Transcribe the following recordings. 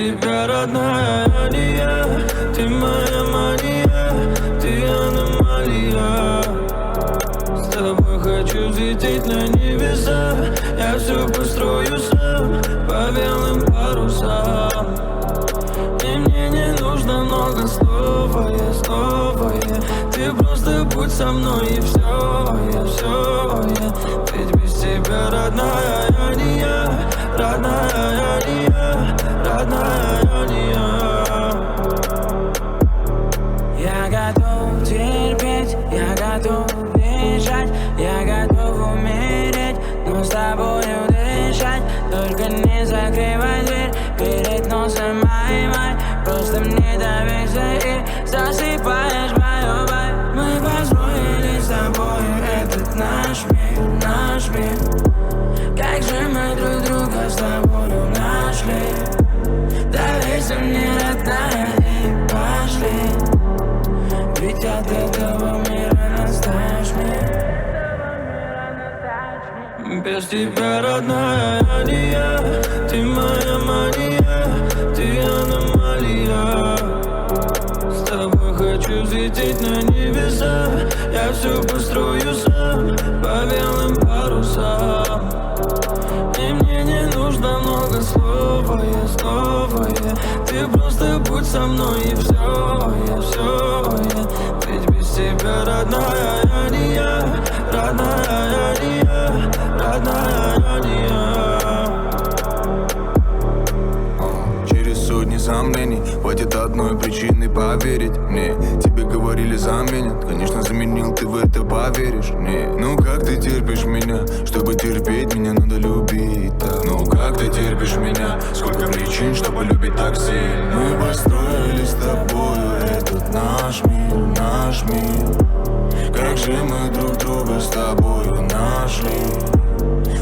Тебя, родная, я не я Ты моя мания, ты аномалия. С тобой хочу взлететь на небеса. Я все построю сам по белым парусам. И мне не нужно много слов, а я снова я. Ты просто будь со мной и все, я все я. Ведь без тебя, родная, я не я Родная, я не я Родная, я не я готов терпеть, я готов бежать Я готов умереть, но с тобою дышать. Только не закрывай дверь перед носом май май. Просто мне доверься и засыпаешь мою бай Мы построили с тобою этот наш мир, наш мир. Как же мы друг друга с тобою ведь от этого мира настаешь Без тебя, родная, я не я. Ты моя мания, ты аномалия. С тобой хочу взлететь на небеса. Я все построю сам по белым парусам. И мне не нужно много слов, а я снова Ты просто будь со мной и все, я все Тебя, родная, я не я Родная, я не я Родная, я не я Через сотни сомнений Хватит одной причины поверить мне Тебе говорили заменят Конечно заменил, ты в это поверишь мне Ну как ты терпишь меня? Чтобы терпеть меня надо любить так Ну как ты терпишь меня? Сколько причин, чтобы любить так сильно Мы построили с тобою наш мир, наш мир Как же мы друг друга с тобою нашли?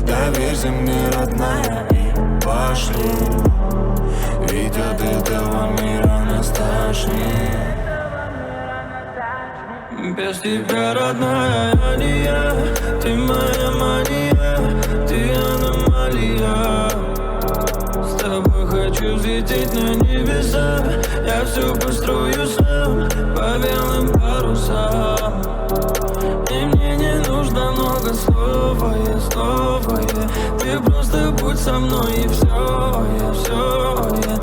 Доверься мне, родная, и пошли. Ведь от этого мира нас тошнит Без тебя, родная, я не я. Ты моя мания, ты хочу взлететь на небеса Я все построю сам по белым парусам. И мне не нужно много слов, а я снова я Ты просто будь со мной и все, я все я